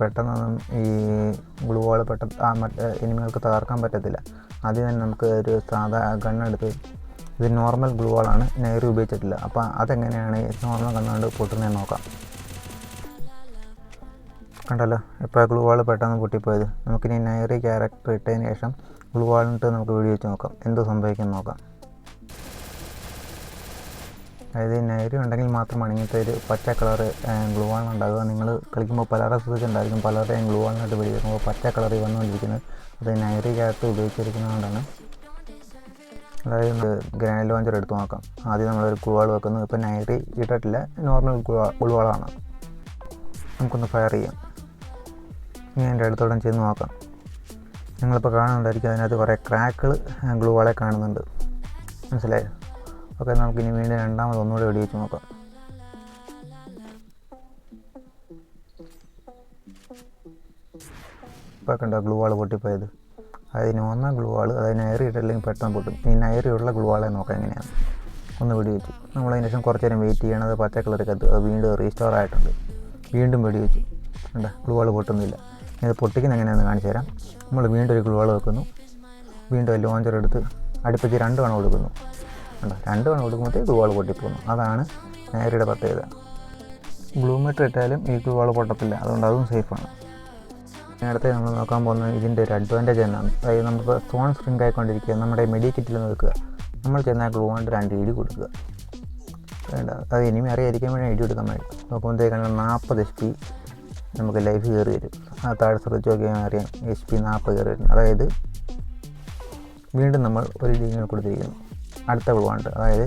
പെട്ടെന്നൊന്നും ഈ ഗ്ലൂ വാൾ പെട്ടെന്ന് ആ മറ്റേ എനിമികൾക്ക് തകർക്കാൻ പറ്റത്തില്ല. ആദ്യം തന്നെ നമുക്ക് ഒരു സാധാ ഗണ്ണെടുത്ത് ഇത് നോർമൽ ഗ്ലൂ വാളാണ് നേരെ ഉപയോഗിച്ചിട്ടില്ല. അപ്പോൾ അതെങ്ങനെയാണ് നോർമൽ കണ്ണുകൊണ്ട് പൊട്ടുന്നതെന്ന് നോക്കാം. കണ്ടല്ലോ ഇപ്പോൾ ഗ്ലൂ വാൾ പെട്ടെന്ന് പൊട്ടിപ്പോയത്? നമുക്കിനി നയറി ക്യാരക്ടർ ഇട്ടതിന് ശേഷം ഗ്ലൂ വാളിട്ട് നമുക്ക് വീഡിയോ വെച്ച് നോക്കാം. എന്ത് സംഭവിക്കും നോക്കാം. അതായത് നൈരി ഉണ്ടെങ്കിൽ മാത്രമാണ് ഇങ്ങനത്തെ ഒരു പച്ച കളർ ഗ്ലൂ വാൾ ഉണ്ടാകുക നിങ്ങൾ കളിക്കുമ്പോൾ പലരുടെ ശ്രദ്ധിച്ചിട്ടുണ്ടായിരിക്കും പലരുടെയും ഗ്ലൂ വാളിനായിട്ട് വെടിവെക്കുമ്പോൾ പച്ച കളറിൽ വന്നുകൊണ്ടിരിക്കുന്നത്. അത് ക്യാരക്ടർ ഉപയോഗിച്ചിരിക്കുന്നതുകൊണ്ടാണ്. അതായത് ഗ്രാൻഡ് ലോഞ്ചർ എടുത്ത് നോക്കാം. ആദ്യം നമ്മളൊരു ഗ്ലൂവാൾ വെക്കുന്നു. ഇപ്പോൾ നൈറി ഇട്ടിട്ടില്ല. നോർമൽ ഗ്ലൂവാളാണ് നമുക്കൊന്ന് ഫയർ ചെയ്യാം. ഇനി എന്റെ അടുത്തോടെ ചെയ്ത് നോക്കാം. നിങ്ങളിപ്പോൾ കാണുന്നുണ്ടായിരിക്കും അതിനകത്ത് കുറേ ക്രാക്കുകൾ ഗ്ലൂവാളെ കാണുന്നുണ്ട്. മനസ്സിലായോ? ഓക്കെ നമുക്കിനി വീണ്ടും രണ്ടാമത് ഒന്നുകൂടെ വെടിവെച്ച് നോക്കാം. ഇപ്പോൾ കണ്ടോ ഗ്ലൂ വാൾ പൊട്ടിപ്പോയത്? അതിന് ഒന്നാം ഗ്ലൂ വാൾ അതായത് അയറി ഇട്ടില്ലെങ്കിൽ പെട്ടെന്ന് പൊട്ടും. ഇനി അയറിയുള്ള ഗ്ലൂ വാളെ നോക്കാം എങ്ങനെയാണ്. ഒന്ന് വെടിവെച്ചു. നമ്മൾ അതിന് ശേഷം കുറച്ച് നേരം വെയിറ്റ് ചെയ്യണം. അത് പച്ച കളർ കത്ത് അത് വീണ്ടും റീസ്റ്റോർ ആയിട്ടുണ്ട്. വീണ്ടും വെടിവെച്ചു. കണ്ട ഗ്ലൂ വാൾ പൊട്ടുന്നില്ല. ഇത് പൊട്ടിക്കുന്ന എങ്ങനെയാണെന്ന് കാണിച്ചു തരാം. നമ്മൾ വീണ്ടും ഒരു ഗ്ലൂ വാൾ വെക്കുന്നു. വീണ്ടും ലോഞ്ചർ എടുത്ത് അടുപ്പിച്ച് രണ്ട് കണം കൊടുക്കുന്നു കണ്ടോ രണ്ട് മണി കൊടുക്കുമ്പോഴത്തേക്ക് ഗ്ലൂ വാൾ പൊട്ടിപ്പോകുന്നു. അതാണ് നേരിയുടെ പ്രത്യേകത. ബ്ലൂ മീറ്റർ ഇട്ടാലും ഈ ഗ്ലൂ വാൾ പൊട്ടത്തില്ല. അതുകൊണ്ട് അതും സേഫാണ് നേരത്തെ നമ്മൾ നോക്കാൻ പോകുന്ന ഇതിന്റെ ഒരു അഡ്വാന്റേജ് എന്നാണ്. അതായത് നമുക്ക് സ്റ്റോൺ സ്പ്രിങ്ക് ആയിക്കൊണ്ടിരിക്കുക. നമ്മുടെ മെഡി കിറ്റിൽ നിൽക്കുക നമ്മൾ ചെന്നാൽ ഗ്ലൂ കൊണ്ട് രണ്ട് ഇടി കൊടുക്കുക. വേണ്ട. അത് ഇനിയും അറിയാതിരിക്കാൻ വേണ്ടി ഇടി കൊടുക്കാൻ വേണ്ടി നോക്കുമ്പോഴത്തേക്കാണ് നാൽപ്പത് എച്ച് പി നമുക്ക് ലൈഫ് കയറി വരും. ആ താഴെ ശ്രദ്ധിച്ച് നോക്കിയാൽ അറിയാം. എച്ച് പി നാൽപ്പത് കയറി വരും. അതായത് വീണ്ടും നമ്മൾ ഒരു ഇടി കൊടുത്തിരിക്കുന്നു. അടുത്ത ഗ്ലൂ ഉണ്ട്. അതായത്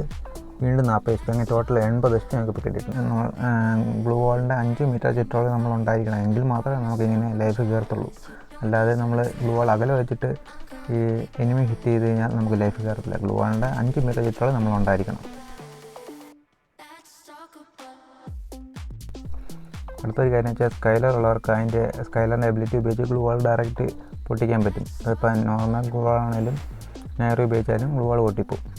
വീണ്ടും നാൽപ്പത് എച്ച് പി അങ്ങനെ ടോട്ടൽ എൺപത് എച്ച് പി നമുക്ക് ഇപ്പോൾ കിട്ടിയിട്ടുണ്ട് ബ്ലൂ വാളിന്റെ അഞ്ച് മീറ്റർ ചുറ്റോളം നമ്മൾ ഉണ്ടായിരിക്കണം. എങ്കിൽ മാത്രമേ നമുക്ക് ഇങ്ങനെ ലൈഫ് കയറത്തുള്ളൂ. അല്ലാതെ നമ്മൾ ബ്ലൂ വാൾ അകലെ വെച്ചിട്ട് ഈ എനിമി ഹിറ്റ് ചെയ്ത് കഴിഞ്ഞാൽ നമുക്ക് ലൈഫ് കയറത്തില്ല. ഗ്ലൂ വാളിന്റെ അഞ്ച് മീറ്റർ ചുറ്റോളം നമ്മൾ ഉണ്ടായിരിക്കണം. അടുത്തൊരു കാര്യം വെച്ചാൽ സ്കൈലർ ഉള്ളവർക്ക് അതിന്റെ സ്കൈലറിന്റെ എബിലിറ്റി ഉപയോഗിച്ച് ഗ്ലൂ വാൾ ഡയറക്റ്റ് പൊട്ടിക്കാൻ പറ്റും. അതിപ്പോൾ നോർമൽ ഗ്ലൂ വാളാണെങ്കിലും നേരെ ഉപയോഗിച്ചാലും ഗ്ലൂ വാൾ പൊട്ടിപ്പോവും.